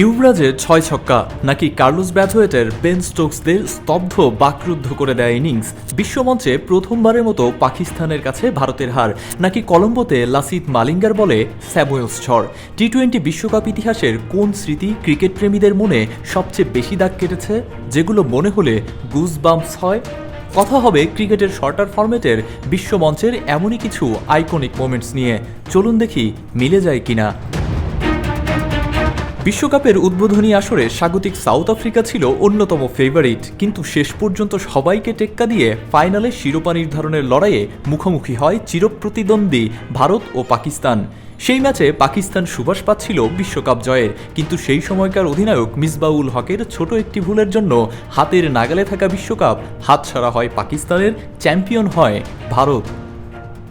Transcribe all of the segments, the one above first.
ইউবরাজের ছয় ছক্কা, নাকি কার্লোস ব্যাথওয়েটের বেন স্টোকসদের স্তব্ধ বাকরুদ্ধ করে দেয় ইনিংস? বিশ্বমঞ্চে প্রথমবারের মতো পাকিস্তানের কাছে ভারতের হার, নাকি কলম্বোতে লাসিত মালিঙ্গার বলে স্যামুয়েলস ঝড়? টি টোয়েন্টি বিশ্বকাপ ইতিহাসের কোন স্মৃতি ক্রিকেট প্রেমীদের মনে সবচেয়ে বেশি দাগ কেটেছে? যেগুলো মনে হলে গুজ বাম্পস হয়? কথা হবে ক্রিকেটের শর্টার ফরম্যাটের, বিশ্বমঞ্চের এমনই কিছু আইকনিক মোমেন্টস নিয়ে। চলুন দেখি মিলে যায় কিনা। বিশ্বকাপের উদ্বোধনী আসরে স্বাগতিক সাউথ আফ্রিকা ছিল অন্যতম ফেভারিট কিন্তু শেষ পর্যন্ত সবাইকে টেক্কা দিয়ে ফাইনালে শিরোপা নির্ধারণের লড়াইয়ে মুখোমুখি হয় চিরপ্রতিদ্বন্দ্বী ভারত ও পাকিস্তান। সেই ম্যাচে পাকিস্তান সুবাস পাচ্ছিল বিশ্বকাপ জয়ের কিন্তু সেই সময়কার অধিনায়ক মিসবাউল হকের ছোট একটি ভুলের জন্য হাতের নাগালে থাকা বিশ্বকাপ হাতছাড়া হয় পাকিস্তানের চ্যাম্পিয়ন হয় ভারত।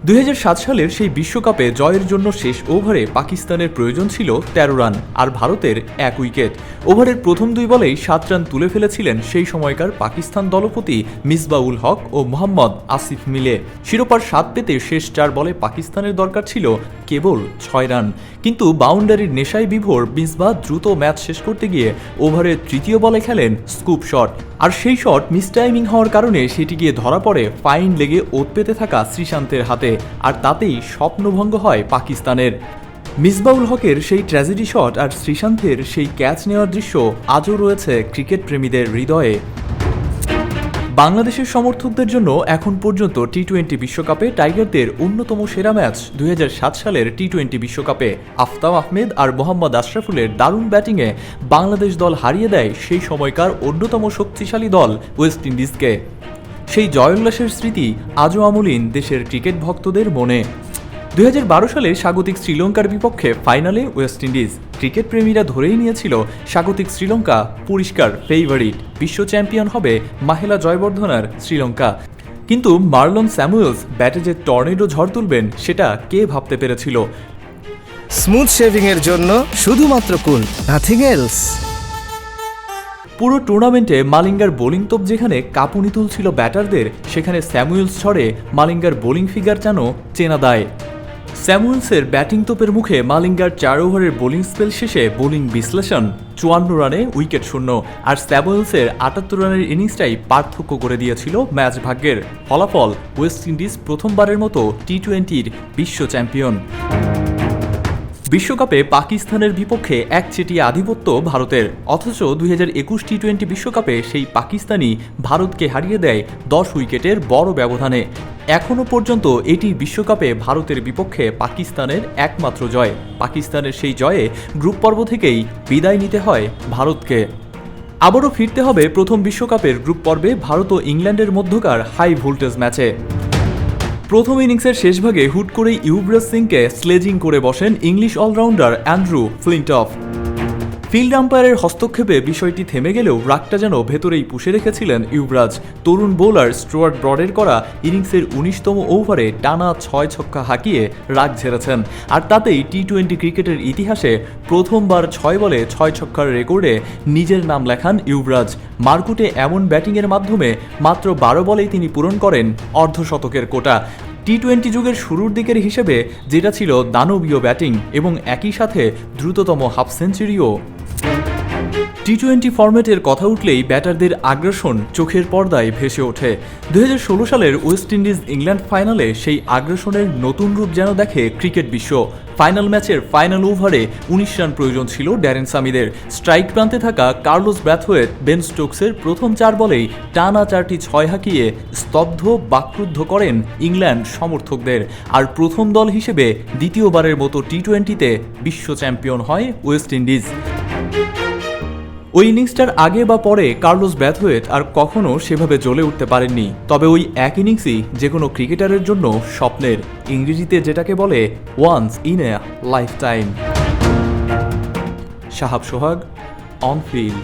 দুই হাজার সাত সালের সেই বিশ্বকাপে জয়ের জন্য শেষ ওভারে পাকিস্তানের প্রয়োজন ছিল তেরো রান, আর ভারতের এক উইকেট। ওভারের প্রথম দুই বলেই সাত রান তুলে ফেলেছিলেন সেই সময়কার পাকিস্তান দলপতি মিসবাউল হক ও মোহাম্মদ আসিফ মিলে। শিরোপার স্বাদ পেতে শেষ চার বলে পাকিস্তানের দরকার ছিল কেবল ছয় রান। কিন্তু বাউন্ডারির নেশায় বিভোর মিসবা দ্রুত ম্যাচ শেষ করতে গিয়ে ওভারের তৃতীয় বলে খেলেন স্কুপ শট। আর সেই শট মিস টাইমিং হওয়ার কারণে সেটি গিয়ে ধরা পড়ে ফাইন লেগে ওত পেতে থাকা শ্রীশান্তের হাতে, আর তাতেই স্বপ্নভঙ্গ হয় পাকিস্তানের। মিসবাউল হকের সেই ট্র্যাজেডি শট আর শ্রীশান্তের সেই ক্যাচ নেওয়ার দৃশ্য আজও রয়েছে ক্রিকেট প্রেমীদের হৃদয়ে। বাংলাদেশের সমর্থকদের জন্য এখন পর্যন্ত টি টোয়েন্টি বিশ্বকাপে টাইগারদের অন্যতম সেরা ম্যাচ দুই হাজার সাত সালের টি টোয়েন্টি বিশ্বকাপে আফতাব আহমেদ আর মোহাম্মদ আশরাফুলের দারুণ ব্যাটিংয়ে বাংলাদেশ দল হারিয়ে দেয় সেই সময়কার অন্যতম শক্তিশালী দল ওয়েস্ট ইন্ডিজকে। সেই জয়োল্লাসের স্মৃতি আজও আমলিন দেশের ক্রিকেট ভক্তদের মনে। দুই হাজার বারো সালে স্বাগতিক শ্রীলঙ্কার বিপক্ষে ফাইনালে ওয়েস্ট ইন্ডিজ ক্রিকেট প্রেমীরা ধরেই নিয়েছিল স্বাগতিক শ্রীলঙ্কা পরিষ্কার ফেভারিট বিশ্ব চ্যাম্পিয়ন হবে মাহেলা জয়বর্ধনার শ্রীলঙ্কা। কিন্তু মার্লন স্যামুয়েলস ব্যাটে যে টর্নেডো ঝড় তুলবেন সেটা কে ভাবতে পেরেছিল? স্মুথ শেভিং এর জন্য শুধুমাত্র কুল নাথিং এলস পুরো টুর্নামেন্টে মালিঙ্গার বোলিং তোপ যেখানে কাঁপুনি তুলছিল ব্যাটারদের সেখানে স্যামুয়েলস ছড়ে মালিঙ্গার বোলিং ফিগার যেন চেনা দায়। স্যামুয়েলসের ব্যাটিং তোপের মুখে মালিঙ্গার চার ওভারের বোলিং স্পেল শেষে বোলিং বিশ্লেষণ, চুয়ান্ন রানে উইকেট শূন্য। আর স্যামুয়েলসের আটাত্তর রানের ইনিংসটাই পার্থক্য করে দিয়েছিল ম্যাচ ভাগ্যের। ফলাফল ওয়েস্ট ইন্ডিজ প্রথমবারের মতো টি টোয়েন্টির বিশ্ব চ্যাম্পিয়ন। বিশ্বকাপে পাকিস্তানের বিপক্ষে এক একচেটিয়া আধিপত্য ভারতের। অথচ দুই হাজার একুশ টি টোয়েন্টি বিশ্বকাপে সেই পাকিস্তানি ভারতকে হারিয়ে দেয় দশ উইকেটের বড় ব্যবধানে। এখনও পর্যন্ত এটি বিশ্বকাপে ভারতের বিপক্ষে পাকিস্তানের একমাত্র জয়। পাকিস্তানের সেই জয়ে গ্রুপ পর্ব থেকেই বিদায় নিতে হয় ভারতকে। আবারও ফিরতে হবে প্রথম বিশ্বকাপের গ্রুপ পর্বে ভারত ও ইংল্যান্ডের মধ্যকার হাই ভোল্টেজ ম্যাচে। প্রথম ইনিংসের শেষভাগে হুট করেই ইউব্রাজ সিংকে স্লেজিং করে বসেন English allrounder Andrew Flintoff. Field আম্পায়ারের হস্তক্ষেপে বিষয়টি থেমে গেলেও রাগটা যেন ভেতরেই পুষে রেখেছিলেন ইউবরাজ। তরুণ বোলার স্টুয়ার্ট ব্রডের করা ইনিংসের উনিশতম ওভারে টানা ছয় ছক্কা হাঁকিয়ে রাগ ঝেড়েছেন। আর তাতেই টি টোয়েন্টি ক্রিকেটের ইতিহাসে প্রথমবার ছয় বলে ছয় ছক্কার রেকর্ডে নিজের নাম লেখান ইউবরাজ। মার্কুটে এমন ব্যাটিংয়ের মাধ্যমে মাত্র বারো বলেই তিনি পূরণ করেন অর্ধশতকের কোটা। টি টোয়েন্টি যুগের শুরুর দিকের হিসেবে যেটা ছিল দানবীয় ব্যাটিং এবং একই সাথে দ্রুততম হাফ সেঞ্চুরিও। টি টোয়েন্টি ফর্মেটের কথা উঠলেই ব্যাটারদের আগ্রাসন চোখের পর্দায় ভেসে ওঠে। দু হাজার ষোলো সালের ওয়েস্ট ইন্ডিজ ইংল্যান্ড ফাইনালে সেই আগ্রাসনের নতুন রূপ যেন দেখে ক্রিকেট বিশ্ব। ফাইনাল ম্যাচের ফাইনাল ওভারে উনিশ রান প্রয়োজন ছিল ড্যারেন সামিদের। স্ট্রাইক প্রান্তে থাকা কার্লোস ব্র্যাথওয়েট বেন স্টোকসের প্রথম চার বলেই টানা চারটি ছয় হাঁকিয়ে স্তব্ধ বাক্রুদ্ধ করেন ইংল্যান্ড সমর্থকদের। আর প্রথম দল হিসেবে দ্বিতীয়বারের মতো টি টোয়েন্টিতে বিশ্ব চ্যাম্পিয়ন হয় ওয়েস্ট ইন্ডিজ। ওই ইনিংসটার আগে বা পরে কার্লোস ব্যাথওয়েট আর কখনো সেভাবে জ্বলে উঠতে পারেননি। তবে ওই এক ইনিংসই যে কোনো ক্রিকেটারের জন্য স্বপ্নের, ইংরেজিতে যেটাকে বলে once in a life time Sahab Sohag on field